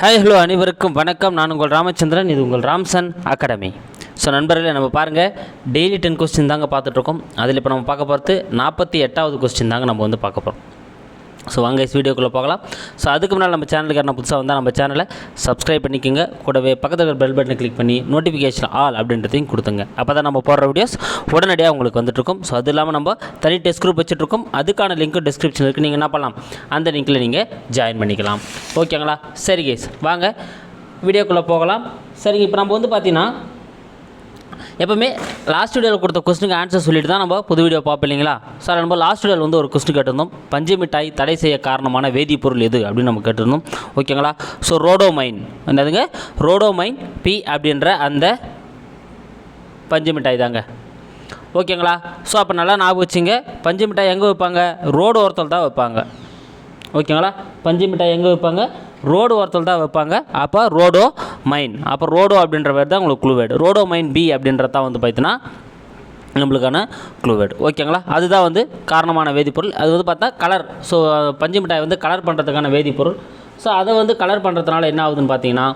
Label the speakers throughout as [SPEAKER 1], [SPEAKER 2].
[SPEAKER 1] Hi hello அனைவருக்கும் வணக்கம். நான் உங்கள் ராமச்சந்திரன் இது உங்கள் ராம்சன் அகாடமி. ஸோ நண்பர்களே நம்ம பாருங்கள் டெய்லி டென் கொஸ்டின் தாங்க பார்த்துட்ருக்கோம் அதில் இப்போ நம்ம பார்க்க போகிறது நாற்பத்தி எட்டாவது கொஸ்டின் தாங்க நம்ம வந்து பார்க்க போகிறோம் ஸோ வாங்க இஸ் வீடியோக்குள்ளே போகலாம். ஸோ அதுக்கு முன்னால் நம்ம சேனலுக்கு யாரும் புதுசாக வந்தால் நம்ம சேனலை சப்ஸ்கிரைப் பண்ணிக்கோங்க. கூடவே பக்கத்தில் இருக்கிற பெல் பட்டனை கிளிக் பண்ணி நோட்டிஃபிகேஷன் ஆல் அப்படின்றதையும் கொடுத்துங்க அப்போ தான் நம்ம போடுற வீடியோஸ் உடனடியாக உங்களுக்கு வந்துட்டுருக்கும் ஸோ அது இல்லாமல் நம்ம தனி டெஸ்ட் குரூப் வச்சுட்ருக்கோம் அதுக்கான லிங்க்கும் டிஸ்கிரிப்ஷனில் இருக்குது நீங்கள் என்ன பண்ணலாம்? அந்த லிங்க்கில் நீங்கள் ஜாயின் பண்ணிக்கலாம். ஓகேங்களா சரி கேஸ் வாங்க. வீடியோக்குள்ளே போகலாம். சரிங்க இப்போ நம்ம வந்து பார்த்தீங்கன்னா எப்பவுமே லாஸ்ட் வீடியோவில் கொடுத்த கொஸ்டினுக்கு ஆன்சர் சொல்லிட்டு தான் நம்ம புது வீடியோ பார்ப்போம் இல்லைங்களா? சார் நம்ம லாஸ்ட் வீடியோவில் வந்து ஒரு கொஸ்டின் கேட்டிருந்தோம். பஞ்சு மிட்டாய் தடை செய்ய காரணமான வேதிப்பொருள் எது அப்படின்னு நம்ம கேட்டிருந்தோம். ஓகேங்களா ஸோ ரோடோமைன் என்னதுங்க? ரோடோமைன் பி அப்படின்ற அந்த பஞ்சு மிட்டாய் தாங்க. ஓகேங்களா ஸோ அப்போ நல்லா ஞாபகம் வச்சுங்க. பஞ்சு மிட்டாய் எங்கே வைப்பாங்க? ரோடு ஓரத்தில் தான் வைப்பாங்க. ஓகேங்களா பஞ்சு மிட்டாய் எங்கே வைப்பாங்க? ரோடு ஓரத்தில் தான் வைப்பாங்க. அப்போ ரோடோ மைன் அப்போ ரோடோ அப்படின்ற பேர் தான் உங்களுக்கு குழுவேடு ரோடோ மைன் பி அப்படின்றது தான் வந்து பார்த்தீங்கன்னா நம்மளுக்கான குளூவேட் ஓகேங்களா அதுதான் வந்து காரணமான வேதிப்பொருள். அது வந்து பார்த்தா கலர் ஸோ பஞ்சு மிட்டாய் வந்து கலர் பண்ணுறதுக்கான வேதிப்பொருள். ஸோ அதை வந்து கலர் பண்ணுறதுனால என்ன ஆகுதுன்னு பார்த்தீங்கன்னா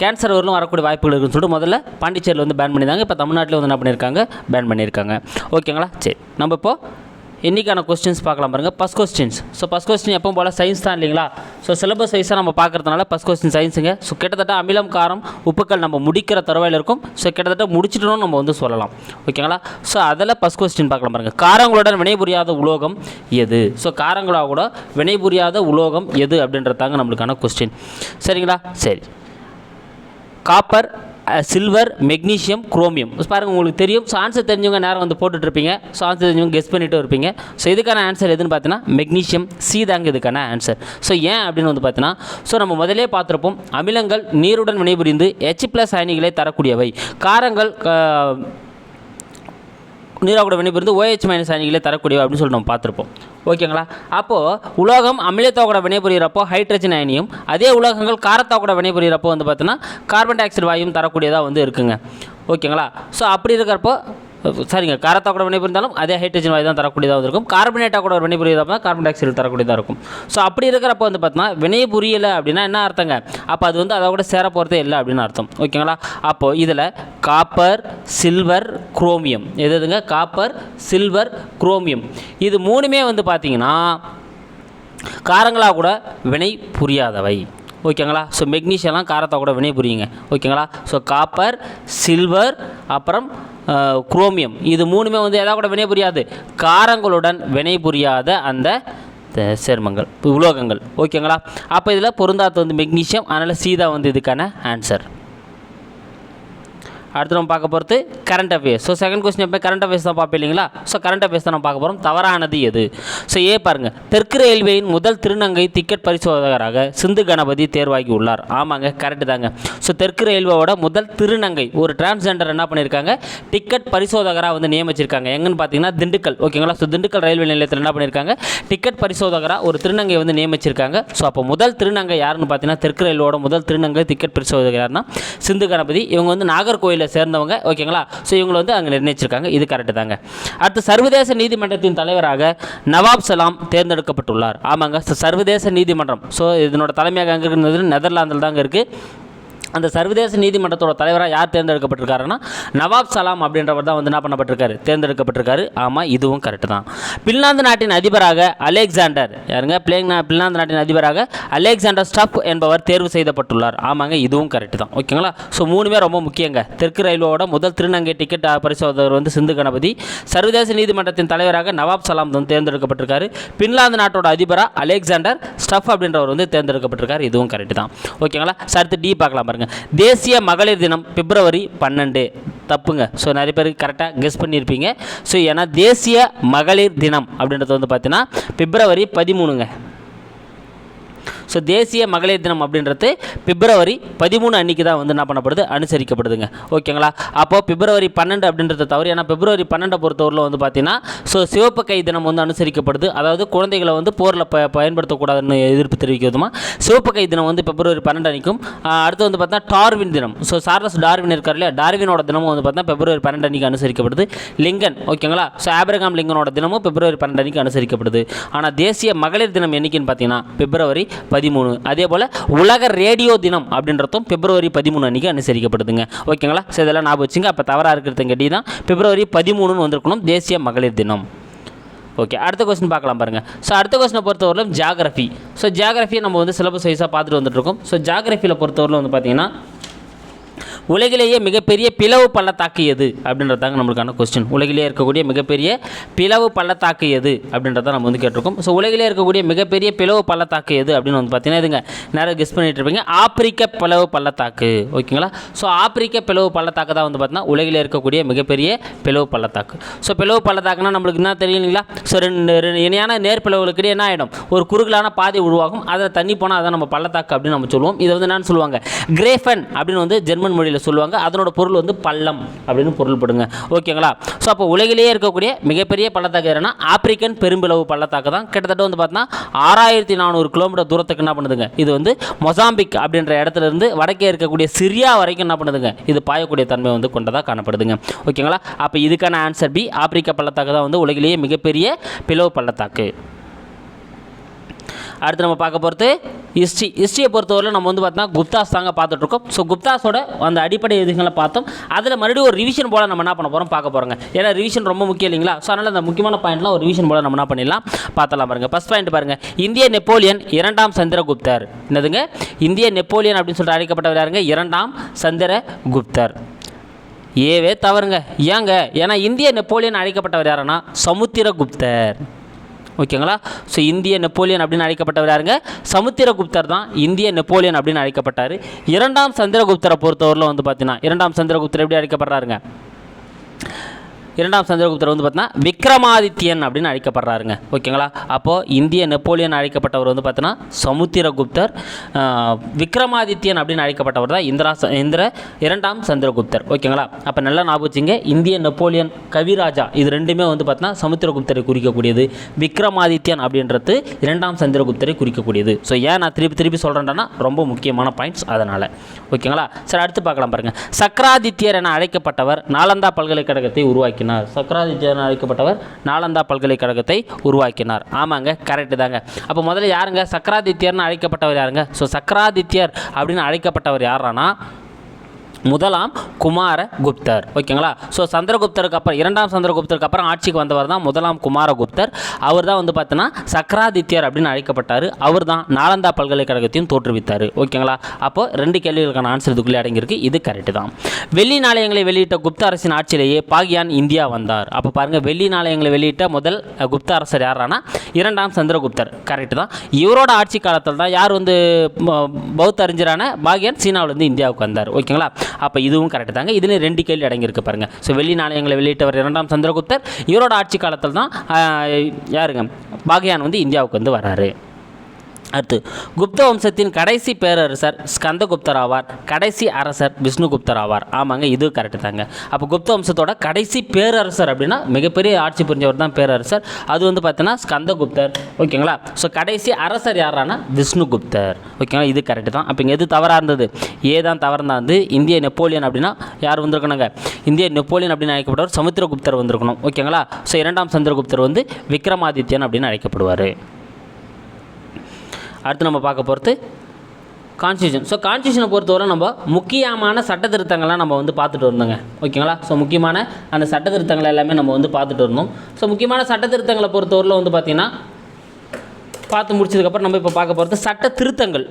[SPEAKER 1] கேன்சர் வரலும் வரக்கூடிய வாய்ப்புகள் இருக்குன்னு சொல்லிட்டு முதல்ல பாண்டிச்சேரியில் வந்து பேன் பண்ணியிருந்தாங்க. இப்போ தமிழ்நாட்டில் வந்து என்ன பண்ணியிருக்காங்க? பேன் பண்ணியிருக்காங்க. ஓகேங்களா சரி. நம்ம இப்போது இன்றைக்கான கொஸ்டின்ஸ் பார்க்கலாம் பாருங்கள் first questions so first question எப்போ போல் சயின்ஸ் தான் இல்லைங்களா? ஸோ சிலபஸ் வைஸாக நம்ம பார்க்குறதுனால ஃபஸ்ட் கொஸ்டின் சயின்ஸுங்க ஸோ கிட்டத்தட்ட அமிலம் காரம் உப்புக்கள் நம்ம முடிக்கிற தருவாயில் இருக்கும். ஸோ கிட்டத்தட்ட முடிச்சிட்டோம் நம்ம வந்து சொல்லலாம். ஓகேங்களா ஸோ அதில் ஃபஸ்ட் கொஸ்டின் பார்க்கலாம் பாருங்கள் காரங்களுடன் வினைபுரியாத உலோகம் எது? ஸோ காரங்களாக கூட வினைபுரியாத உலோகம் எது அப்படின்றதாங்க நம்மளுக்கான கொஸ்டின் சரிங்களா? சரி. காப்பர் சில்வர் மெக்னீஷியம் குரோமியம் பாருங்கள் உங்களுக்கு தெரியும். ஸோ ஆன்சர் தெரிஞ்சவங்க நேரம் வந்து போட்டுட்ருப்பீங்க. ஸோ ஆன்சர் தெரிஞ்சவங்க கெஸ் பண்ணிட்டு இருப்பீங்க. ஸோ இதுக்கான ஆன்சர் எதுன்னு பார்த்தீங்கன்னா மெக்னீஷியம் சி தாங்க இதுக்கான ஆன்சர் ஸோ ஏன் அப்படின்னு வந்து பார்த்தீங்கன்னா ஸோ நம்ம முதலே பார்த்துருப்போம் அமிலங்கள் நீருடன் வினைபுரிந்து எச் ப்ளஸ் அயனிகளை தரக்கூடியவை. காரங்கள் நீராக்கூட வினைபுரிந்து ஓஹெச் மைனஸ் அயனிகளை தரக்கூடிய அப்படின்னு சொல்லி நம்ம பார்த்துருப்போம். ஓகேங்களா அப்போது உலோகம் அமிலத்தோகோட வினைபுரிகிறப்போ ஹைட்ரஜன் அயனியும் அதே உலோகங்கள் காரத்தோகோட வினைபுரிகிறப்போ வந்து பார்த்தீங்கன்னா கார்பன் டை ஆக்சைடு வாயும் தரக்கூடியதாக வந்து இருக்குங்க. ஓகேங்களா ஸோ அப்படி இருக்கிறப்போ சரிங்க. காரத்தா கூட வினைபுரிந்தாலும் அதே ஹைட்ரஜன் வாயு தான் தரக்கூடியதாக இருக்கும் கார்பனேட்டாக கூட ஒரு வினைபுரியறப்ப கார்பன் டை ஆக்சைடு தரக்கூடியதாக இருக்கும். ஸோ அப்படி இருக்கிறப்ப வந்து பார்த்தீங்கன்னா வினைபுரியலை அப்படின்னா என்ன அர்த்தங்க? அப்போ அது வந்து அதை கூட சேர போகிறதே இல்லை அப்படின்னு அர்த்தம். ஓகேங்களா? அப்போது இதில் காப்பர் சில்வர் குரோமியம் எது எதுங்க? காப்பர் சில்வர் குரோமியம் இது மூணுமே வந்து பார்த்தீங்கன்னா காரங்களாக கூட வினை புரியாதவை. ஓகேங்களா? ஸோ மெக்னீஷியம்லாம் காரத்தை கூட வினை புரியுங்க. ஓகேங்களா? ஸோ காப்பர் சில்வர் அப்புறம் குரோமியம் இது மூணுமே வந்து எதாவது கூட வினை புரியாது. காரங்களுடன் வினை புரியாத அந்த சேர்மங்கள் உலோகங்கள் ஓகேங்களா? அப்போ இதில் பொருந்தாத்து வந்து மெக்னீஷியம் அதனால் சீதா வந்து இதுக்கான ஆன்சர் அடுத்து நம்ம பார்க்க போகிறது current affairs so second question எப்போ? கரண்ட் அஃபேர்ஸ் தான் பார்ப்போம் இல்லைங்களா? ஸோ கரண்ட் அஃபேர்ஸ் தான் நம்ம பார்க்க போகிறோம் தவறானது எது? ஸோ ஏ பாருங்க. தெற்கு ரயில்வேயின் முதல் திருநங்கை டிக்கெட் பரிசோதகராக சிந்து கணபதி தேர்வாகி உள்ளார். ஆமாங்க கரெக்டு தாங்க. ஸோ தெற்கு ரயில்வேவோட முதல் திருநங்கை ஒரு டிரான்ஸ்ஜெண்டர் என்ன பண்ணியிருக்காங்க டிக்கெட் பரிசோதகராக வந்து நியமிச்சிருக்காங்க. எங்கன்னு பார்த்தீங்கன்னா திண்டுக்கல். ஓகேங்களா ஸோ திண்டுக்கல் ரயில்வே நிலையத்தில் என்ன பண்ணியிருக்காங்க டிக்கெட் பரிசோதகராக ஒரு திருநங்கை வந்து நியமிச்சிருக்காங்க. ஸோ அப்போ முதல் திருநங்கை யாருன்னு பார்த்தீங்கன்னா தெற்கு ரயில்வோட முதல் திருநங்கை டிக்கெட் பரிசோதகர் யாருன்னா சிந்து கணபதி. இவங்க வந்து நாகர்கோயில் சேர்ந்தவங்க ஓகேங்களா? ஸோ இவங்களை வந்து அங்கே நிர்ணயிச்சிருக்காங்க. இது கரெக்டு தாங்க. அடுத்து சர்வதேச நீதிமன்றத்தின் தலைவராக நவாப் சலாம் தேர்ந்தெடுக்கப்பட்டுள்ளார். ஆமாங்க. ஸோ சர்வதேச நீதிமன்றம். ஸோ இதனோட தலைமையாக அங்கே இருக்கிறது நெதர்லாந்தில் தாங்க இருக்குது அந்த சர்வதேச நீதிமன்றத்தோட தலைவராக யார் தேர்ந்தெடுக்கப்பட்டிருக்காருன்னா நவாப் சலாம் அப்படின்றவர் தான் வந்து என்ன பண்ணப்பட்டிருக்காரு? தேர்ந்தெடுக்கப்பட்டிருக்காரு. ஆமாம் இதுவும் கரெக்டு தான். பின்லாந்து நாட்டின் அதிபராக அலெக்சாண்டர் யாருங்க? பிளேங் பின்லாந்து நாட்டின் அதிபராக அலெக்சாண்டர் ஸ்டப் என்பவர் தேர்வு செய்யப்பட்டுள்ளார் ஆமாங்க இதுவும் கரெக்டு தான். ஓகேங்களா? ஸோ மூணுமே ரொம்ப முக்கியங்க. தெற்கு ரயில்வேவோட முதல் திருநங்கை டிக்கெட் பரிசோதகர் வந்து சிந்து கணபதி. சர்வதேச நீதிமன்றத்தின் தலைவராக நவாப் சலாம் வந்து தேர்ந்தெடுக்கப்பட்டிருக்காரு. பின்லாந்து நாட்டோட அதிபராக அலெக்சாண்டர் ஸ்டப் அப்படின்றவர் வந்து தேர்ந்தெடுக்கப்பட்டிருக்காரு. இதுவும் கரெக்டு தான். ஓகேங்களா? சார் டி பார்க்கலாம் பாருங்க தேசிய மகளிர் தினம் பிப்ரவரி பன்னெண்டு. தப்புங்க. ஸோ நிறைய பேருக்கு கரெக்டாக கெஸ் பண்ணியிருப்பீங்க ஸோ ஏன்னா தேசிய மகளிர் தினம் அப்படின்றது வந்து பார்த்தீங்கன்னா பிப்ரவரி பதிமூணுங்க. ஸோ தேசிய மகளிர் தினம் அப்படின்றது பிப்ரவரி பதிமூணு அன்னைக்கு தான் வந்து என்ன பண்ணப்படுது? அனுசரிக்கப்படுதுங்க. ஓகேங்களா? அப்போது பிப்ரவரி பன்னெண்டு அப்படின்றத தவிர ஏன்னா பிப்ரவரி பன்னெண்டை பொறுத்தவரையில் வந்து பார்த்தீங்கன்னா ஸோ சிவப்பு கை தினம் வந்து அனுசரிக்கப்படுது. அதாவது குழந்தைகளை வந்து போரில் ப பயன்படுத்தக்கூடாதுன்னு எதிர்ப்பு தெரிவிக்கிறதுமா? சிவப்பு கை தினம் வந்து பிப்ரவரி பன்னெண்டு அன்னைக்கும் அடுத்து வந்து பார்த்தீங்கன்னா டார்வின் தினம். ஸோ சார்லஸ் டார்வின் இருக்கார் இல்லையா? டார்வினோட தினமும் வந்து பார்த்தீங்கன்னா பிப்ரவரி பன்னெண்டு அன்னைக்கு அனுசரிக்கப்படுது. லிங்கன் ஓகேங்களா? ஸோ ஆபிரகாம் லிங்கனோட தினமும் பிப்ரவரி பன்னெண்டு அன்னைக்கு அனுசரிக்கப்படுது. ஆனால் தேசிய மகளிர் தினம் என்னைக்குன்னு பார்த்தீங்கன்னா பிப்ரவரி பதிமூணு. அதே போல் உலக ரேடியோ தினம் அப்படின்றதும் பிப்ரவரி பதிமூணு அன்றைக்கி அனுசரிக்கப்படுதுங்க. ஓகேங்களா? ஸோ இதெல்லாம் ஞாபகம் வச்சுங்க. அப்போ தவறாக இருக்கிறது கட்டி தான். பிப்ரவரி பதிமூணுன்னு வந்திருக்கணும். தேசிய மகளிர் தினம். ஓகே அடுத்த கொஸ்டின் பார்க்கலாம் பாருங்கள் ஸோ அடுத்த கொஸ்டினை பொறுத்தவரையிலும் ஜியாகிரஃபி ஸோ ஜியாகிரஃபியை நம்ம வந்து சிலபஸ் வைஸாக பார்த்துட்டு வந்துட்டுருக்கோம் ஸோ ஜியாகிரஃபியில் பொறுத்தவரையிலும் வந்து பார்த்தீங்கன்னா உலகிலேயே மிகப்பெரிய பிளவு பள்ளத்தாக்கு எது அப்படின்றதாங்க நம்மளுக்கான கொஸ்டின் உலகிலேயே இருக்கக்கூடிய மிகப்பெரிய பிளவு பள்ளத்தாக்கு எது அப்படின்றத நம்ம வந்து கேட்டிருக்கோம். ஸோ உலகிலே இருக்கக்கூடிய மிகப்பெரிய பிளவு பள்ளத்தாக்கு எது அப்படின்னு வந்து பார்த்தீங்கன்னா இதுங்க நிறைய கெஸ் பண்ணிட்டு இருப்பீங்க. ஆப்பிரிக்க பிளவு பள்ளத்தாக்கு. ஓகேங்களா? ஸோ ஆப்பிரிக்க பிளவு பள்ளத்தாக்கு தான் வந்து பார்த்தீங்கன்னா உலகில் இருக்கக்கூடிய மிகப்பெரிய பிளவு பள்ளத்தாக்கு. ஸோ பிளவு பள்ளத்தாக்குனா நம்மளுக்கு என்ன தெரியலீங்களா ஸோ ரெண்டு ரெண்டு இணையான நேர்பிளவுகளுக்கு என்ன ஆகிடும் ஒரு குறுகலான பாதை உருவாகும். அதில் தண்ணி போனால் அதை நம்ம பள்ளத்தாக்கு அப்படின்னு நம்ம சொல்லுவோம். இதை வந்து என்னன்னு சொல்லுவாங்க? கிரேஃபன் அப்படின்னு வந்து ஜெர்மன் மொழியில் சொல்லுவாங்க. அதனோட பொருள் வந்து பள்ளம் அப்படின்னு பொருள்படுங்க ஓகேங்களா? ஸோ அப்போ உலகிலேயே இருக்கக்கூடிய மிகப்பெரிய பள்ளத்தாக்கு எதுனா? ஆப்பிரிக்கன் பெரும்பிளவு பள்ளத்தாக்கு தான். கிட்டத்தட்ட வந்து பார்த்தீங்கன்னா ஆறாயிரத்தி நானூறு கிலோமீட்டர் தூரத்துக்கு என்ன பண்ணுதுங்க? இது வந்து மொசாம்பிக் அப்படின்ற இடத்துல இருந்து வடக்கே இருக்கக்கூடிய சிரியா வரைக்கும் என்ன பண்ணுதுங்க? இது பாயக்கூடிய தன்மை வந்து கொண்டதாக காணப்படுதுங்க. ஓகேங்களா? அப்போ இதுக்கான ஆன்சர் பி ஆப்பிரிக்க பள்ளத்தாக்கு தான் வந்து உலகிலேயே மிகப்பெரிய பிளவு பள்ளத்தாக்கு. அடுத்து நம்ம பார்க்க போகிறது ஹிஸ்ட்ரி ஹிஸ்ட்ரியை பொறுத்தவரையில் நம்ம வந்து பார்த்தோம்னா குப்தாஸ் தாங்க பார்த்துட்ருக்கோம். ஸோ குப்தாஸோட அந்த அடிப்படை இதுகளை பார்த்தோம். அதில் மறுபடியும் ஒரு ரிவிஷன் போல் நம்ம என்ன பண்ண போகிறோம் பார்க்க போகிறோங்க ஏன்னா ரிவிஷன் ரொம்ப முக்கியம் இல்லைங்களா? ஸோ அதனால் அந்த முக்கியமான பாயிண்ட்லாம் ஒரு ரிவிஷன் போல் நம்ம என்ன பண்ணிடலாம்? பார்த்தலாம் பாருங்கள் ஃபஸ்ட் பாயிண்ட் பாருங்கள் இந்திய நெப்போலியன் இரண்டாம் சந்திரகுப்தர். என்னதுங்க? இந்திய நெப்போலியன் அப்படின்னு சொல்லிட்டு அழைக்கப்பட்டவர் யாருங்க? இரண்டாம் சந்திரகுப்தர். ஏவே தவறுங்க. ஏங்க? ஏன்னா இந்திய நெப்போலியன் அழைக்கப்பட்டவர் யாருன்னா சமுத்திரகுப்தர். ஓகேங்களா? ஸோ இந்திய நெப்போலியன் அப்படின்னு அழைக்கப்பட்டவர் யாருங்க? சமுத்திரகுப்தர் தான். இந்திய நெப்போலியன் அப்படின்னு அழைக்கப்பட்டார். இரண்டாம் சந்திரகுப்தரை பொறுத்தவரையில் வந்து பார்த்தீங்கன்னா இரண்டாம் சந்திரகுப்தர் எப்படி அழைக்கப்படுறாருங்க? இரண்டாம் சந்திரகுப்தர் வந்து பார்த்தீங்கன்னா விக்ரமாதித்யன் அப்படின்னு அழைக்கப்படுறாருங்க. ஓகேங்களா? அப்போது இந்திய நெப்போலியன் அழைக்கப்பட்டவர் வந்து பார்த்தீங்கன்னா சமுத்திரகுப்தர். விக்ரமாதித்யன் அப்படின்னு அழைக்கப்பட்டவர் தான் இந்திரா ச- இந்திர இரண்டாம் சந்திரகுப்தர். ஓகேங்களா? அப்போ நல்லா ஞாபகம் இந்திய நெப்போலியன் கவிராஜா இது ரெண்டுமே வந்து பார்த்தீங்கன்னா சமுத்திரகுப்தரை குறிக்கக்கூடியது. விக்ரமாதித்யன் அப்படின்றது இரண்டாம் சந்திரகுப்தரை குறிக்கக்கூடியது. ஸோ ஏன் நான் திருப்பி திருப்பி சொல்கிறேன்னா ரொம்ப முக்கியமான பாயிண்ட்ஸ் அதனால். ஓகேங்களா? சரி அடுத்து பார்க்கலாம் பாருங்கள் சக்கராதித்யர் என அழைக்கப்பட்டவர் நாலந்தா பல்கலைக்கழகத்தை உருவாக்கி உருவாக்கினார். சக்கராதித்யன் அழைக்கப்பட்டவர் நாலந்தா பல்கலைக்கழகத்தை உருவாக்கினார். ஆமாங்க கரெக்டு தாங்க. அப்போ முதல்ல யாருங்க? சக்கராதித்யர்னு அழைக்கப்பட்டவர் யாருங்க? ஸோ சக்கராதித்யர் அப்படின்னு அழைக்கப்பட்டவர் யாரானா முதலாம் குமாரகுப்தர். ஓகேங்களா? ஸோ சந்திரகுப்தருக்கு அப்புறம் இரண்டாம் சந்திரகுப்தருக்கு அப்புறம் ஆட்சிக்கு வந்தவர் தான் முதலாம் குமாரகுப்தர். அவர் தான் வந்து பார்த்தீங்கன்னா சக்கராதித்யர் அப்படின்னு அழைக்கப்பட்டார். அவர் தான் நாலந்தா பல்கலைக்கழகத்தையும் தோற்றுவித்தார். ஓகேங்களா? அப்போ ரெண்டு கேள்விகளுக்கான ஆன்சர் இதுக்குள்ளே அடங்கியிருக்கு. இது கரெக்டு தான். வெள்ளி நாணயங்களை வெளியிட்ட குப்த அரசின் ஆட்சியிலேயே பாகியான் இந்தியா வந்தார். அப்போ பாருங்கள் வெள்ளி நாணயங்களை வெளியிட்ட முதல் குப்த அரசர் யாரானா? இரண்டாம் சந்திரகுப்தர். கரெக்டு தான். இவரோட ஆட்சி காலத்தில் தான் யார் வந்து பௌத்த அறிஞரான பாகியான் சீனாவிலேருந்து இந்தியாவுக்கு வந்தார். ஓகேங்களா? அப்போ இதுவும் கரெக்டு தாங்க. இதுலேயும் ரெண்டு கேள்வி அடங்கியிருக்கு பாருங்கள் ஸோ வெள்ளி நாணயங்களை வெளியிட்டவர் இரண்டாம் சந்திரகுப்தர். இவரோட ஆட்சி காலத்தில் தான் யாருங்க? பாகியான் வந்து இந்தியாவுக்கு வந்து வராரு அடுத்து குப்த வம்சத்தின் கடைசி பேரரசர் ஸ்கந்தகுப்தர் ஆவார் கடைசி அரசர் விஷ்ணுகுப்தர் ஆவார் ஆமாங்க இது கரெக்டு தாங்க. அப்போ குப்த வம்சத்தோட கடைசி பேரரசர் அப்படின்னா மிகப்பெரிய ஆட்சி புரிஞ்சவர் தான் பேரரசர். அது வந்து பார்த்தீங்கன்னா ஸ்கந்தகுப்தர். ஓகேங்களா? ஸோ கடைசி அரசர் யாரானா? விஷ்ணுகுப்தர். ஓகேங்களா? இது கரெக்டு தான். அப்போ இங்கே எது தவறாக இருந்தது? ஏ தான் வந்து இந்திய நெப்போலியன் அப்படின்னா யார் வந்திருக்கணுங்க? இந்திய நெப்போலியன் அப்படின்னு அழைக்கப்பட்டவர் சமுத்திரகுப்தர் வந்திருக்கணும். ஓகேங்களா? ஸோ இரண்டாம் சந்திரகுப்தர் வந்து விக்ரமாதித்யன் அப்படின்னு அழைக்கப்படுவார். அடுத்து நம்ம பார்க்க போகிறது கான்ஸ்டியூஷன் ஸோ கான்ஸ்டியூஷனை பொறுத்தவரை நம்ம முக்கியமான சட்ட திருத்தங்கள்லாம் நம்ம வந்து பார்த்துட்டு இருந்தோங்க ஓகேங்களா? ஸோ முக்கியமான அந்த சட்ட திருத்தங்கள் எல்லாமே நம்ம வந்து பார்த்துட்டு இருந்தோம் ஸோ முக்கியமான சட்ட திருத்தங்களை பொறுத்தவரையில் வந்து பார்த்திங்கன்னா பார்த்து முடிச்சதுக்கப்புறம் நம்ம இப்போ பார்க்க போகிறது சட்ட திருத்தங்கள்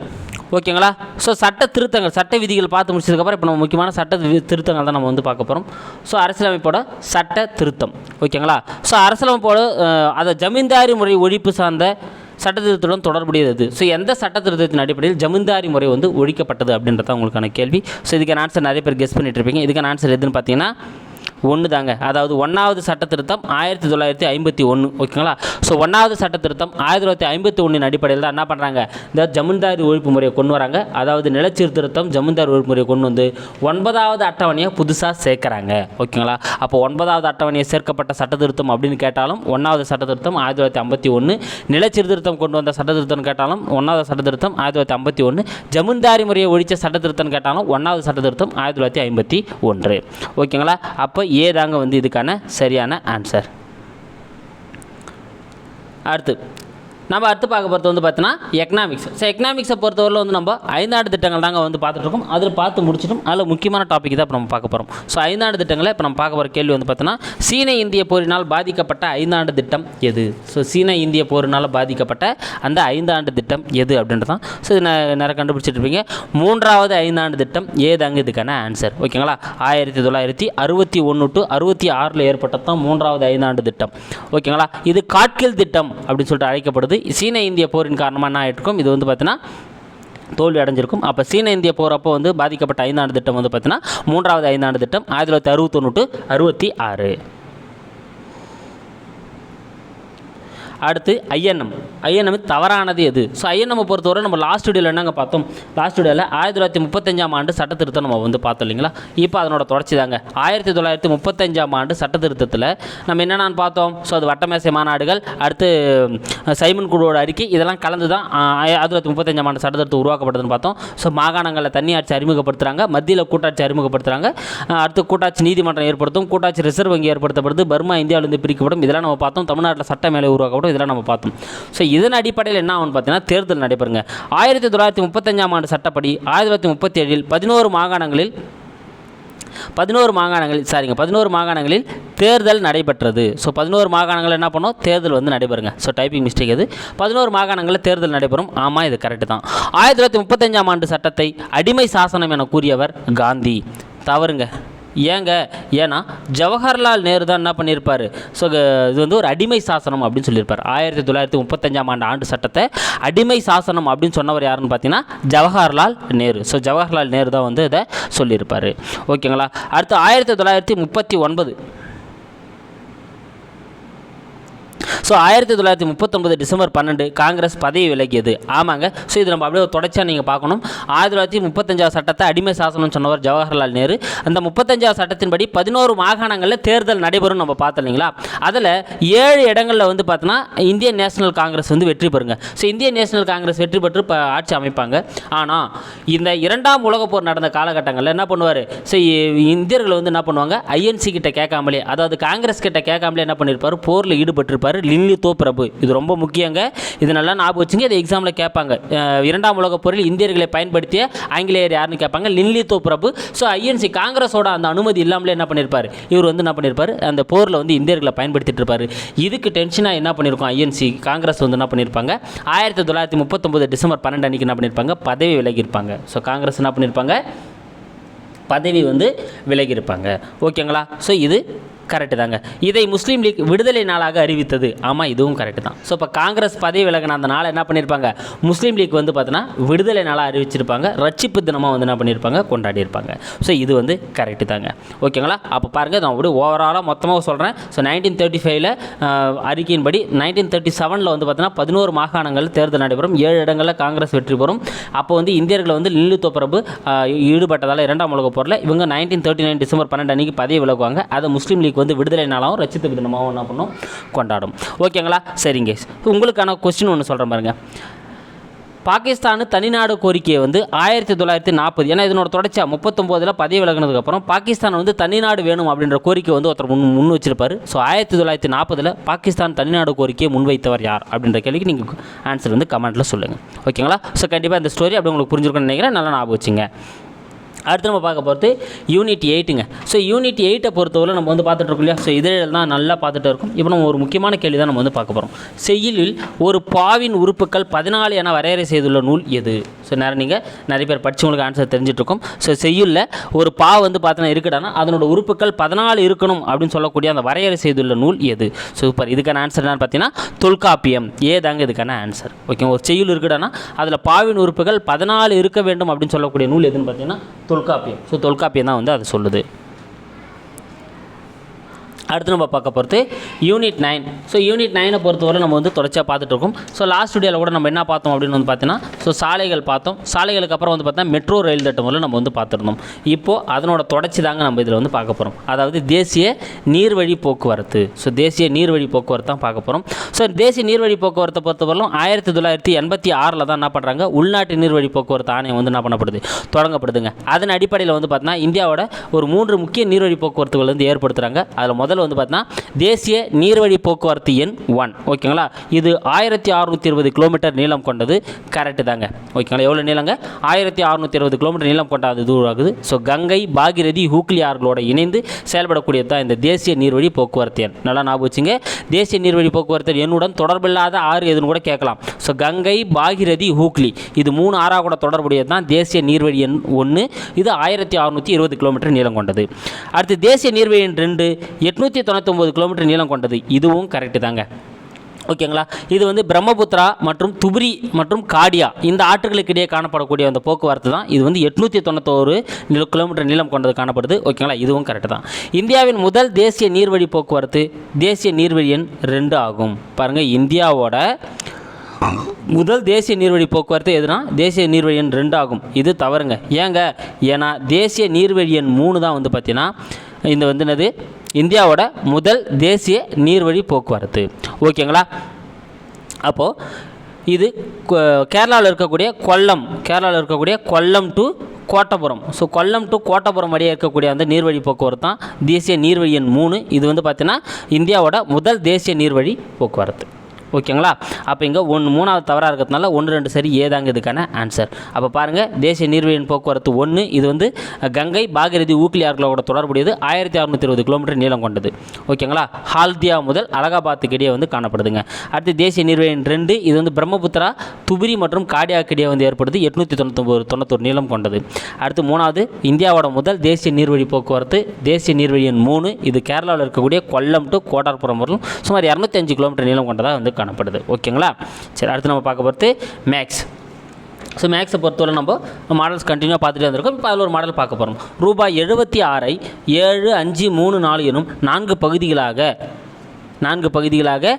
[SPEAKER 1] ஓகேங்களா? ஸோ சட்ட திருத்தங்கள் சட்ட விதிகள் பார்த்து முடிச்சதுக்கப்புறம் இப்போ நம்ம முக்கியமான சட்ட திருத்தங்கள் தான் நம்ம வந்து பார்க்க போகிறோம் ஸோ அரசியலமைப்போட சட்ட திருத்தம் ஓகேங்களா? ஸோ அரசியலமைப்போட அதை ஜமீன்தாரி முறை ஒழிப்பு சார்ந்த சட்ட திருத்தத்துடன் தொடர்புடையது. ஸோ எந்த சட்ட திருத்தத்தின் அடிப்படையில் ஜமீன்தாரி முறை வந்து ஒழிக்கப்பட்டது அப்படின்றத உங்களுக்கான கேள்வி. ஸோ இதுக்கான ஆன்சர் நிறைய பேர் கெஸ் பண்ணிட்டு இருப்பீங்க. இதுக்கான ஆன்சர் எதுன்னு பார்த்தீங்கன்னா ஒன்று தாங்க அதாவது ஒன்றாவது சட்ட திருத்தம் ஆயிரத்தி தொள்ளாயிரத்தி ஐம்பத்தி ஒன்று ஓகேங்களா? ஸோ ஒன்றாவது சட்ட திருத்தம் ஆயிரத்தி தொள்ளாயிரத்தி ஐம்பத்தி ஒன்றின் அடிப்படையில் தான் என்ன பண்ணுறாங்க இந்த ஜமீன்தாரி ஒழிப்பு முறையை கொண்டு வராங்க. அதாவது நிலச்சீர்திருத்தம் ஜமீன்தார் ஒழிப்பு முறையை கொண்டு வந்து ஒன்பதாவது அட்டவணையை புதுசாக சேர்க்குறாங்க ஓகேங்களா? அப்போ ஒன்பதாவது அட்டவணையை சேர்க்கப்பட்ட சட்ட திருத்தம் அப்படின்னு கேட்டாலும் ஒன்றாவது சட்ட திருத்தம் ஆயிரத்தி தொள்ளாயிரத்தி ஐம்பத்தி ஒன்று நிலச்சீர்திருத்தம் கொண்டு வந்த சட்ட திருத்தம் கேட்டாலும் ஒன்றாவது சட்ட திருத்தம் ஆயிரத்தி தொள்ளாயிரத்தி ஐம்பத்தி ஒன்று ஜமீன்தாரி முறையை ஒழிச்ச சட்ட திருத்தம் கேட்டாலும் ஒன்றாவது சட்ட திருத்தம் ஆயிரத்தி தொள்ளாயிரத்தி ஐம்பத்தி ஒன்று ஓகேங்களா? அப்போ ஏ வந்து இதுக்கான சரியான ஆன்சர் அடுத்து நம்ம அடுத்து பார்க்க போகிறது வந்து பார்த்தீங்கன்னா எக்கனாமிக்ஸ் ஸோ எக்கனாமிக்ஸை பொறுத்தவரையில் வந்து நம்ம ஐந்தாண்டு திட்டங்கள் தாங்க வந்து பார்த்துட்ருக்கோம் அதில் பார்த்து முடிச்சிட்டோம். அதில் முக்கியமான டாபிக் தான் இப்போ நம்ம பார்க்க போகிறோம் ஸோ ஐந்தாண்டு திட்டங்களை இப்போ நம்ம பார்க்க போகிற கேள்வி வந்து பார்த்தீங்கன்னா சீன இந்திய போரினால் பாதிக்கப்பட்ட ஐந்தாண்டு திட்டம் எது? ஸோ சீன இந்திய போரினால் பாதிக்கப்பட்ட அந்த ஐந்தாண்டு திட்டம் எது அப்படின்றது தான் ஸோ இது நிறைய கண்டுபிடிச்சிட்டு இருப்பீங்க. மூன்றாவது ஐந்தாண்டு திட்டம் ஏதாங்க இதுக்கான ஆன்சர் ஓகேங்களா ஆயிரத்தி தொள்ளாயிரத்தி அறுபத்தி ஒன்று டு அறுபத்தி ஆறில் ஏற்பட்டது தான் மூன்றாவது ஐந்தாண்டு திட்டம். ஓகேங்களா இது காட்கில் திட்டம் அப்படின்னு சொல்லிட்டு அழைக்கப்படுது. சீன இந்திய போரின் காரணமாக என்ன ஆகிருக்கும் இது வந்து பார்த்தீங்கன்னா தோல்வி அடைஞ்சிருக்கும். அப்போ சீன இந்திய போர் அப்போ வந்து பாதிக்கப்பட்ட ஐந்தாண்டு திட்டம் வந்து பார்த்தீங்கன்னா மூன்றாவது ஐந்தாண்டு திட்டம் ஆயிரத்தி தொள்ளாயிரத்தி அறுபத்தொன்று டு அறுபத்தி ஆறு. அடுத்து ஐஎன்எம். ஐஎன்எம் தவறானது எது? ஸோ ஐஎன்எம் பொறுத்தவரை நம்ம லாஸ்ட் வீடியோவில் என்னங்க பார்த்தோம்? லாஸ்ட் வீடியோவில் ஆயிரத்தி தொள்ளாயிரத்தி முப்பத்தஞ்சாம் ஆண்டு சட்ட திருத்தம் நம்ம வந்து பார்த்தோம் இல்லைங்களா? இப்போ அதனோட தொடர்ச்சி தாங்க. ஆயிரத்தி தொள்ளாயிரத்தி முப்பத்தஞ்சாம் ஆண்டு சட்ட திருத்தத்தில் நம்ம என்னென்னு பார்த்தோம்? ஸோ அது வட்டமேசை மாநாடுகள் அடுத்து சைமன் குழுவோட அறிக்கை இதெல்லாம் கலந்து தான் ஆயிரத்தி தொள்ளாயிரத்தி முப்பத்தஞ்சாம் ஆண்டு சட்ட திருத்தம் உருவாக்கப்பட்டதுன்னு பார்த்தோம். ஸோ மாகாணங்களில் தனியாட்சி அறிமுகப்படுத்துகிறாங்க மத்தியில் கூட்டாட்சி அறிமுகப்படுத்துகிறாங்க அடுத்து கூட்டாட்சி நீதிமன்றம் ஏற்படுத்தும் கூட்டாட்சி ரிசர்வ் வங்கி ஏற்படுத்தப்படுது பர்மா இந்தியாவிலிருந்து பிரிக்கப்படும். இதெல்லாம் நம்ம பார்த்தோம். தமிழ்நாட்டில் சட்ட மேலே உருவாக்கப்படும். இதெல்லாம் நம்ம பார்த்தோம். ஸோ இதன் அடிப்படையில் என்ன ஆகும்னு பார்த்தீங்கன்னா தேர்தல் நடைபெறுங்க. ஆயிரத்தி தொள்ளாயிரத்தி முப்பத்தஞ்சாம் ஆண்டு சட்டப்படி ஆயிரத்தி தொள்ளாயிரத்தி முப்பத்தி ஏழில் பதினோரு மாகாணங்களில் பதினோரு மாகாணங்களில் சாரிங்க பதினோரு மாகாணங்களில் தேர்தல் நடைபெற்றது. ஸோ பதினோரு மாகாணங்கள் என்ன பண்ணோம்? தேர்தல் வந்து நடைபெறுங்க. ஸோ டைப்பிங் மிஸ்டேக் இது. பதினோரு மாகாணங்களில் தேர்தல் நடைபெறும். ஆமாம் இது கரெக்டு தான். ஆயிரத்தி தொள்ளாயிரத்தி முப்பத்தஞ்சாம் ஆண்டு சட்டத்தை அடிமை சாசனம் என கூறியவர் காந்தி. தவறுங்க. ஏங்க ஏன்னா ஜவஹர்லால் நேரு தான் என்ன பண்ணியிருப்பார் ஸோ இது வந்து ஒரு அடிமை சாசனம் அப்படின்னு சொல்லியிருப்பார் ஆயிரத்தி தொள்ளாயிரத்தி முப்பத்தஞ்சாம் ஆண்டு ஆண்டு சட்டத்தை அடிமை சாசனம் அப்படின்னு சொன்னவர் யாருன்னு பார்த்தீங்கன்னா ஜவஹர்லால் நேரு. ஸோ ஜவஹர்லால் நேரு தான் வந்து இதை சொல்லியிருப்பார் ஓகேங்களா? அடுத்து ஆயிரத்தி தொள்ளாயிரத்தி முப்பத்தி ஒன்பது. ஸோ ஆயிரத்தி தொள்ளாயிரத்தி முப்பத்தொன்பது டிசம்பர் பன்னெண்டு காங்கிரஸ் பதவி விலகியது. ஆமாங்க. ஸோ இது நம்ம அப்படியே தொடர்ச்சியாக நீங்கள் பார்க்கணும். ஆயிரத்தி தொள்ளாயிரத்தி முப்பத்தஞ்சாவது சட்டத்தை அடிமை சாசனம் சொன்னவர் ஜவஹர்லால் நேரு. அந்த முப்பத்தஞ்சாவது சட்டத்தின்படி பதினோரு மாகாணங்களில் தேர்தல் நடைபெறும் நம்ம பார்த்தோம் இல்லைங்களா? அதில் ஏழு இடங்களில் வந்து பார்த்தோன்னா இந்தியன் நேஷனல் காங்கிரஸ் வந்து வெற்றி பெறுங்க. ஸோ இந்தியன் நேஷனல் காங்கிரஸ் வெற்றி பெற்று இப்போ ஆட்சி அமைப்பாங்க. ஆனால் இந்த இரண்டாம் உலகப் போர் நடந்த காலகட்டங்களில் என்ன பண்ணுவார்? ஸோ இந்தியர்கள் வந்து என்ன பண்ணுவாங்க? ஐஎன்சி கிட்ட கேட்காமலே அதாவது காங்கிரஸ் கிட்ட கேட்காமலே என்ன பண்ணியிருப்பார் போரில் ஈடுபட்டிருப்பார். சொல்கிறாரு தோ பிரபு இது ரொம்ப முக்கியங்க. இது நல்லா ஞாபகம் வச்சுங்க இதை எக்ஸாமில் கேட்பாங்க. இரண்டாம் உலகப் போரில் இந்தியர்களை பயன்படுத்திய ஆங்கிலேயர் யாருன்னு கேட்பாங்க? லில்லி பிரபு ஸோ ஐஎன்சி காங்கிரஸோட அந்த அனுமதி இல்லாமலே என்ன பண்ணியிருப்பார் இவர் வந்து என்ன பண்ணியிருப்பார் அந்த போரில் வந்து இந்தியர்களை பயன்படுத்திட்டு இருப்பார். இதுக்கு டென்ஷனாக என்ன பண்ணியிருக்கோம் ஐஎன்சி காங்கிரஸ் வந்து என்ன பண்ணியிருப்பாங்க ஆயிரத்தி தொள்ளாயிரத்தி முப்பத்தொம்பது டிசம்பர் பன்னெண்டு அன்றைக்கி என்ன பண்ணியிருப்பாங்க பதவி விலகியிருப்பாங்க. ஸோ காங்கிரஸ் என்ன பண்ணியிருப்பாங்க பதவி வந்து விலகியிருப்பாங்க. ஓகேங்களா? ஸோ இது கரெக்டு தாங்க. இதை முஸ்லீம் லீக் விடுதலை நாளாக அறிவித்தது. ஆமாம் இதுவும் கரெக்டு தான். ஸோ இப்போ காங்கிரஸ் பதவி விலகின அந்த நாளை என்ன பண்ணியிருப்பாங்க முஸ்லீம் லீக் வந்து பார்த்தீங்கன்னா விடுதலை நாளாக அறிவிச்சிருப்பாங்க. ரட்சிப்பு தினமாக வந்து என்ன பண்ணியிருப்பாங்க கொண்டாடியிருப்பாங்க. ஸோ இது வந்து கரெக்டு தாங்க. ஓகேங்களா அப்போ பாருங்கள் நான் அப்படியே ஓவராலாக மொத்தமாக சொல்கிறேன் ஸோ நைன்டீன் தேர்ட்டி ஃபைவ்ல அறிக்கையின்படி நைன்டீன் தேர்ட்டி செவனில் வந்து பார்த்தீங்கன்னா பதினோரு மாகாணங்கள் தேர்தல் நடைபெறும். ஏழு இடங்களில் காங்கிரஸ் வெற்றி பெறும். அப்போ வந்து இந்தியர்களை வந்து லில்லித்தோ பிரபு ஈடுபட்டதால் இரண்டாம் உலகப் போரில் இவங்க நைன்டீன் தேர்ட்டி நைன் டிசம்பர் பன்னெண்டு அன்றைக்கி பதவி விலகுவாங்க. அதை முஸ்லீம் லீக் வந்து விடுதலை நாளாகவும் ரச்சித்த தினமாகவும் என்ன பண்ணும் கொண்டாடும். ஓகேங்களா? சரிங்க. உங்களுக்கான கொஸ்டின் ஒன்று சொல்கிறேன் பாருங்கள் பாகிஸ்தான் தனிநாடு கோரிக்கையை வந்து ஆயிரத்தி தொள்ளாயிரத்தி நாற்பது ஏன்னா இதனோட தொடர்ச்சியாக முப்பத்தொம்போதில் பதவி விலகினதுக்கப்புறம் பாகிஸ்தான் வந்து தனிநாடு வேணும் அப்படின்ற கோரிக்கை வந்து ஒருத்தர் முன் முன் வச்சிருப்பார். ஸோ ஆயிரத்தி தொள்ளாயிரத்தி நாற்பதில் பாகிஸ்தான் தனிநாடு கோரிக்கையை முன்வைத்தவர் யார் அப்படின்ற கேள்விக்கு நீங்கள் ஆன்சர் வந்து கமெண்ட்டில் சொல்லுங்கள் ஓகேங்களா? ஸோ கண்டிப்பாக இந்த ஸ்டோரி அப்படி உங்களுக்கு புரிஞ்சிருக்கணும்னு நினைக்கிறேன். நல்லா ஞாபகம் வச்சுங்க. அடுத்து நம்ம பார்க்க போகிறது யூனிட் எயிட்டுங்க ஸோ யூனிட் எயிட்டை பொறுத்தவரை நம்ம வந்து பார்த்துட்டு இருக்கோம் இல்லையா? ஸோ இதழில் தான் நல்லா பார்த்துட்டு இருக்கோம். இப்போ நம்ம ஒரு முக்கியமான கேள்வி தான் நம்ம வந்து பார்க்க போகிறோம் செய்யுளில் ஒரு பாவின் உறுப்புகள் பதினாலு என வரையறை செய்துள்ள நூல் எது? ஸோ நேரம் நீங்கள் நிறைய பேர் படிச்சவங்களுக்கு ஆன்சர் தெரிஞ்சிட்ருக்கோம் ஸோ செய்யுளில் ஒரு பா வந்து பார்த்தீங்கன்னா இருக்குடானா அதனோட உறுப்புகள் பதினாலு இருக்கணும் அப்படின்னு சொல்லக்கூடிய அந்த வரையறை செய்துள்ள நூல் எது? சூப்பர் இதுக்கான ஆன்சர் என்னன்னு பார்த்தீங்கன்னா தொல்காப்பியம். ஏதாங்க இதுக்கான ஆன்சர் ஓகே ஒரு செய்யுள் இருக்குடானா அதில் பாவின் உறுப்புகள் பதினாலு இருக்க வேண்டும் அப்படின்னு சொல்லக்கூடிய நூல் எதுன்னு பார்த்தீங்கன்னா தொல்காப்பியம். ஸோ தொல்காப்பியம் தான் வந்து அது சொல்லுது. அடுத்து நம்ம பார்க்க போகிறது யூனிட் நைன் ஸோ யூனிட் நைனை பொறுத்தவரை நம்ம வந்து தொடர்ச்சியாக பார்த்துட்டு இருக்கோம். ஸோ லாஸ்ட் வீடியோவில் கூட நம்ம என்ன பார்த்தோம் அப்படின்னு வந்து பார்த்தீங்கன்னா ஸோ சாலைகள் பார்த்தோம். சாலைகளுக்கு அப்புறம் வந்து பார்த்தா மெட்ரோ ரயில் திட்டம் முதல்ல நம்ம வந்து பார்த்துருந்தோம். இப்போது அதனோட தொடர்ச்சி தாங்க நம்ம இதில் வந்து பார்க்க போகிறோம் அதாவது தேசிய நீர்வழி போக்குவரத்து. ஸோ தேசிய நீர்வழி போக்குவரத்து தான் பார்க்க போகிறோம் ஸோ தேசிய நீர்வழி போக்குவரத்தை பொறுத்தவரையிலும் ஆயிரத்தி தொள்ளாயிரத்தி எண்பத்தி ஆறில் தான் என்ன பண்ணுறாங்க உள்நாட்டு நீர்வழி போக்குவரத்து ஆணையம் வந்து என்ன பண்ணப்படுது? தொடங்கப்படுதுங்க. அதன் அடிப்படையில் வந்து பார்த்தீங்கன்னா இந்தியாவோட ஒரு மூன்று முக்கிய நீர்வழி போக்குவரத்துகள் வந்து ஏற்படுத்துகிறாங்க அதில் முதல்ல வந்து பார்த்தீங்கன்னா தேசிய நீர்வழி போக்குவரத்து எண் ஒன் ஓகேங்களா? இது ஆயிரத்தி அறுநூற்றி இருபது கிலோமீட்டர் நீளம் கொண்டது. கரெக்டு தாங்க. ஓகேங்களா? எவ்வளோ நீளங்க? ஆயிரத்தி அறுநூற்றி இருபது கிலோமீட்டர் நீளம் கொண்ட அது தூராகுது. ஸோ கங்கை பாகிரதி ஹூக்லி ஆறுகளோட இணைந்து செயல்படக்கூடியது தான் இந்த தேசிய நீர்வழி போக்குவரத்து எண். நல்லா ஞாபகம் வச்சுங்க. தேசிய நீர்வழி போக்குவரத்து எண்ணுடன் தொடர்பில்லாத ஆறு எதுன்னு கூட கேட்கலாம். ஸோ கங்கை பாகிரதி ஹூக்லி. இது மூணு ஆறாக கூட தொடர்புடையது தான் தேசிய நீர்வழி எண் ஒன்று இது ஆயிரத்தி அறுநூற்றி இருபது கிலோமீட்டர் நீளம் கொண்டது. அடுத்து தேசிய நீர்வழி எண் ரெண்டு. எட்நூற்றி தொண்ணூத்தொம்பது கிலோமீட்டர் நீளம் கொண்டது. இதுவும் கரெக்டு தாங்க. ஓகேங்களா இது வந்து பிரம்மபுத்திரா மற்றும் துபுரி மற்றும் காடியா இந்த ஆற்றுகளுக்கு இடையே காணப்படக்கூடிய அந்த போக்குவரத்து தான். இது வந்து எட்நூற்றி தொண்ணூத்தோரு நில கிலோமீட்டர் நீளம் கொண்டது காணப்படுது. ஓகேங்களா இதுவும் கரெக்டு தான். இந்தியாவின் முதல் தேசிய நீர்வழி போக்குவரத்து தேசிய நீர்வழி எண் ரெண்டு ஆகும். பாருங்கள் இந்தியாவோட முதல் தேசிய நீர்வழி போக்குவரத்து எதுனா? தேசிய நீர்வழி எண் ரெண்டு ஆகும். இது தவறுங்க. ஏங்க? ஏன்னா தேசிய நீர்வழி எண் மூணு தான் வந்து பார்த்தீங்கன்னா இந்த வந்து என்னது? இந்தியாவோட முதல் தேசிய நீர்வழி போக்குவரத்து. ஓகேங்களா? அப்போது இது கேரளாவில் இருக்கக்கூடிய கொல்லம் கேரளாவில் இருக்கக்கூடிய Kollam to Kottapuram. So Kollam to Kottapuram வழியாக இருக்கக்கூடிய அந்த நீர்வழி போக்குவரத்து தான் தேசிய நீர்வழி எண் மூணு. இது வந்து பார்த்தீங்கன்னா இந்தியாவோட முதல் தேசிய நீர்வழி போக்குவரத்து. ஓகேங்களா? அப்போ இங்கே ஒன்று மூணாவது தவறாக இருக்கிறதுனால ஒன்று ரெண்டு சரி ஏதாங்க இதுக்கான ஆன்சர் அப்போ பாருங்கள் தேசிய நீர்வழியின் போக்குவரத்து ஒன்று இது வந்து கங்கை பாகிரதி ஊக்லி ஆறுகளோட தொடர்புடையது ஆயிரத்தி அறுநூத்தி இருபது கிலோமீட்டர் நீளம் கொண்டது. ஓகேங்களா? ஹால்தியா முதல் அலகாபாத்துக்கு இடையே வந்து காணப்படுதுங்க. அடுத்து தேசிய நீர்வழியின் ரெண்டு இது வந்து பிரம்மபுத்திரா துபிரி மற்றும் காடியாக்கு இடையே வந்து ஏற்படுது எட்நூற்றி தொண்ணூத்தொம்பது தொண்ணூத்தொரு நீளம் கொண்டது. அடுத்து மூணாவது இந்தியாவோட முதல் தேசிய நீர்வழி போக்குவரத்து தேசிய நீர்வழி எண் மூணு இது கேரளாவில் இருக்கக்கூடிய கொல்லம் டு கோட்டார்புரம் வரலும் சுமார் இரநூத்தி அஞ்சு கிலோமீட்டர் நீளம் கொண்டதாக வந்து காணப்படுது. ஓகேங்களா? சரி அடுத்து நம்ம பார்க்க போகிறது மேக்ஸ் ஸோ மேக்ஸை பொறுத்தவரை நம்ம மாடல்ஸ் கண்டினியூவாக பார்த்துட்டே வந்திருக்கோம். இப்போ அதில் ஒரு மாடல் பார்க்க போகிறோம் ரூபாய் எழுபத்தி ஆறை ஏழு அஞ்சு மூணு நாலு எனும் நான்கு பகுதிகளாக நான்கு பகுதிகளாக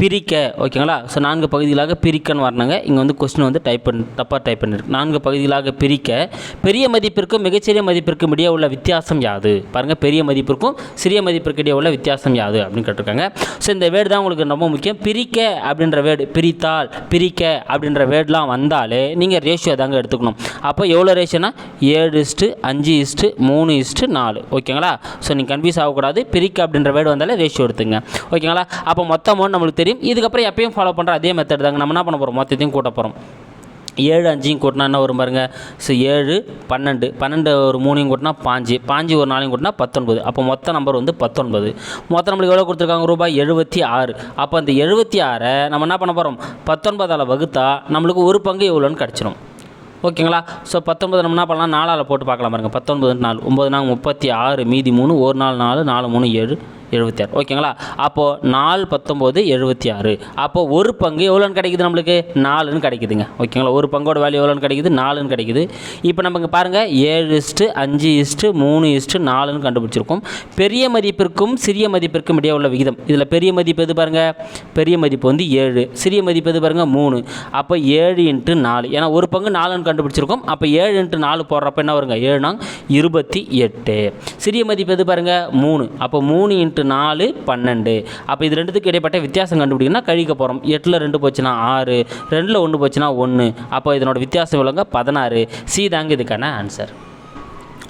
[SPEAKER 1] பிரிக்க ஓகேங்களா? ஸோ நான்கு பகுதிகளாக பிரிக்கன்னு வரணுங்க. இங்கே வந்து கொஸ்டின் வந்து டைப் பண்ணி தப்பாக டைப் பண்ணிருக்கு. நான்கு பகுதிகளாக பிரிக்க பெரிய மதிப்பிற்கும் மிகச்சிறிய மதிப்பிற்கும் இடையே உள்ள வித்தியாசம் யாது? பாருங்கள் பெரிய மதிப்பிற்கும் சிறிய மதிப்பிற்கு இடையே உள்ள வித்தியாசம் யாது அப்படின்னு கேட்டிருக்காங்க. ஸோ இந்த வேர்டு தான் உங்களுக்கு ரொம்ப முக்கியம். பிரிக்க அப்படின்ற வேர்டு பிரித்தால் பிரிக்க அப்படின்ற வேர்டெலாம் வந்தாலே நீங்கள் ரேஷியோ தாங்க எடுத்துக்கணும். அப்போ எவ்வளோ ரேஷியோனா ஏழு இஸ்ட்டு அஞ்சு இஸ்ட்டு மூணு இஸ்ட்டு நாலு. ஓகேங்களா? ஸோ நீங்கள் கன்ஃபியூஸ் ஆகக்கூடாது. பிரிக்க அப்படின்ற வேர்டு வந்தாலே ரேஷியோ எடுத்துங்க. ஓகே ஓகேங்களா அப்போ மொத்த அமௌண்ட் நம்மளுக்கு தெரியும். இதுக்கப்புறம் எப்பயும் ஃபாலோ பண்ணுற அதே மெத்தட் தாங்க. நம்ம என்ன பண்ண போகிறோம் மொத்தத்தையும் கூட்ட போகிறோம் ஏழு அஞ்சையும் கூட்டினா என்ன வரும் பாருங்க? ஸோ ஏழு பன்னெண்டு. பன்னெண்டு ஒரு மூணையும் கூட்டினா பாஞ்சு. பாஞ்சு ஒரு நாளையும் கூட்டினா பத்தொன்பது. அப்போ மொத்த நம்பர் வந்து பத்தொன்பது. மொத்தம் நம்மளுக்கு எவ்வளோ கொடுத்துருக்காங்க? ரூபாய் எழுபத்தி ஆறு. அப்போ அந்த எழுபத்தி ஆறை நம்ம என்ன பண்ண போகிறோம் பத்தொன்பதால் வகுத்தா நம்மளுக்கு ஒரு பங்கு எவ்வளோன்னு கிடச்சிரும். ஓகேங்களா? ஸோ பத்தொன்பது நம்ம என்ன பண்ணலாம்? நாலால் போட்டு பார்க்கலாம் பாருங்கள் பத்தொன்பது நாலு ஒம்பது நாள் முப்பத்தி ஆறு மீதி மூணு ஒரு நாள் நாலு நாலு மூணு ஏழு எழுபத்தி ஆறு. ஓகேங்களா? அப்போது நாலு பத்தொம்போது எழுபத்தி ஆறு. அப்போது ஒரு பங்கு எவ்வளோன்னு கிடைக்குது நம்மளுக்கு? நாலுன்னு கிடைக்குதுங்க. ஓகேங்களா? ஒரு பங்கோட வேல்யூ எவ்வளோன்னு கிடைக்குது? நாலுன்னு கிடைக்குது. இப்போ நம்ம இங்கே பாருங்கள் ஏழு இஸ்ட்டு அஞ்சு இஸ்ட்டு மூணு இஸ்ட்டு நாலுன்னு கண்டுபிடிச்சிருக்கோம். பெரிய மதிப்பிற்கும் சிறிய மதிப்பிற்கும் இடையே உள்ள விகிதம். இதில் பெரிய மதிப்பு எது பாருங்கள் பெரிய மதிப்பு வந்து ஏழு. சிறிய மதிப்பு எது பாருங்கள் மூணு. அப்போ ஏழு இன்ட்டு நாலு. ஏன்னா ஒரு பங்கு நாலுன்னு கண்டுபிடிச்சிருக்கோம். அப்போ ஏழு இன்ட்டு நாலு போடுறப்ப என்ன வருங்க? ஏழுனா இருபத்தி எட்டு. சிறிய மதிப்பு எது பாருங்கள் மூணு. அப்போ மூணு இன்ட்டு நாலு பன்னெண்டு. அப்போ இது ரெண்டுத்துக்கு இடைப்பட்ட வித்தியாசம் கண்டுபிடிக்கணும்னா கழிக்க போகிறோம் எட்டில் ரெண்டு போச்சுன்னா ஆறு ரெண்டில் ஒன்று போச்சுன்னா ஒன்று அப்போ இதனோட வித்தியாசம் விளங்க பதினாறு. சி தாங்க இதுக்கான ஆன்சர்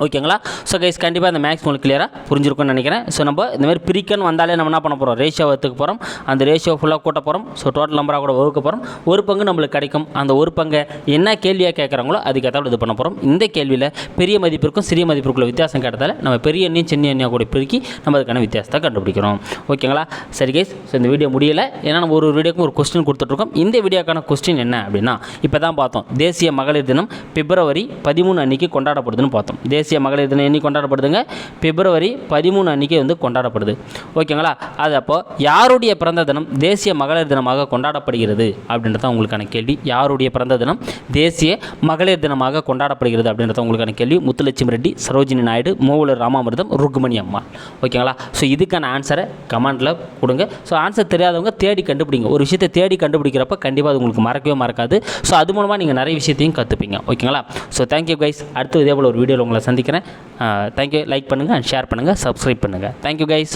[SPEAKER 1] ஓகேங்களா? ஸோ கைஸ் கண்டிப்பாக இந்த மேக்ஸ் உங்களுக்கு கிளியராக புரிஞ்சிருக்கும்னு நினைக்கிறேன். ஸோ நம்ம இந்த மாதிரி பிரிக்கன்னு வந்தாலே நம்ம என்ன பண்ண போகிறோம் ரேஷியோ எடுத்துக்க போகிறோம் அந்த ரேஷியோ ஃபுல்லாக கூட்ட போகிறோம் ஸோ டோட்டல் நம்பராக கூட வகுக்க போகிறோம் ஒரு பங்கு நம்மளுக்கு கிடைக்கும். அந்த ஒரு பங்கை என்ன கேள்வியாக கேட்குறாங்களோ அதுக்கேற்றாலும் இது பண்ண போகிறோம் இந்த கேள்வியில் பெரிய மதிப்பிற்கும் சிறிய மதிப்பிற்குள்ள வித்தியாசம் கிடைத்தால நம்ம பெரிய எண்ணையும் சின்ன எண்ணையாக கூட பெருக்கி நம்ம அதுக்கான வித்தியாசத்தை கண்டுபிடிக்கிறோம். ஓகேங்களா? சரி கைஸ் ஸோ இந்த வீடியோ முடியலை. ஏன்னா நம்ம ஒரு ஒரு வீடியோக்கும் ஒரு கொஸ்டின் கொடுத்துட்ருக்கோம் இந்த வீடியோக்கான கொஸ்டின் என்ன அப்படின்னா இப்போ தான் பார்த்தோம். தேசிய மகளிர் தினம் பிப்ரவரி பதிமூணு அன்னைக்கு கொண்டாடப்படுதுன்னு பார்த்தோம். தேசிய மகளிர் தினம் என்னைக்கு கொண்டாடப்படுதுங்க. பிப்ரவரி பதிமூணு அன்னைக்கு வந்து கொண்டாடப்படுது. ஓகேங்களா? அது அப்போ யாருடைய பிறந்த தினம் தேசிய மகளிர் தினமாக கொண்டாடப்படுகிறது அப்படின்றத உங்களுக்கான கேள்வி. யாருடைய பிறந்த தினம் தேசிய மகளிர் தினமாக கொண்டாடப்படுகிறது அப்படின்றத உங்களுக்கான கேள்வி. முத்துலட்சுமி ரெட்டி சரோஜினி நாயுடு மூவலர் ராமாமிர்தம் ருக்மணி அம்மா. ஓகேங்களா? ஸோ இதுக்கான ஆன்சரை கமெண்ட்டில் கொடுங்க. ஸோ ஆன்சர் தெரியாதவங்க தேடி கண்டுபிடிங்க. ஒரு விஷயத்தை தேடி கண்டுபிடிக்கிறப்ப கண்டிப்பாக அது உங்களுக்கு மறக்கவே மறக்காது. ஸோ அது மூலமாக நீங்கள் நிறைய விஷயத்தையும் கற்றுப்பீங்க ஓகேங்களா? ஸோ தேங்க்யூ கைஸ் அடுத்து இதே போல் ஒரு வீடியோவில் உங்களை சந்திக்கிறேன். தேங்க்யூ லைக் பண்ணுங்கள் அண்ட் ஷேர் பண்ணுங்கள் சப்ஸ்கிரைப் பண்ணுங்கள் தேங்க்யூ கைஸ்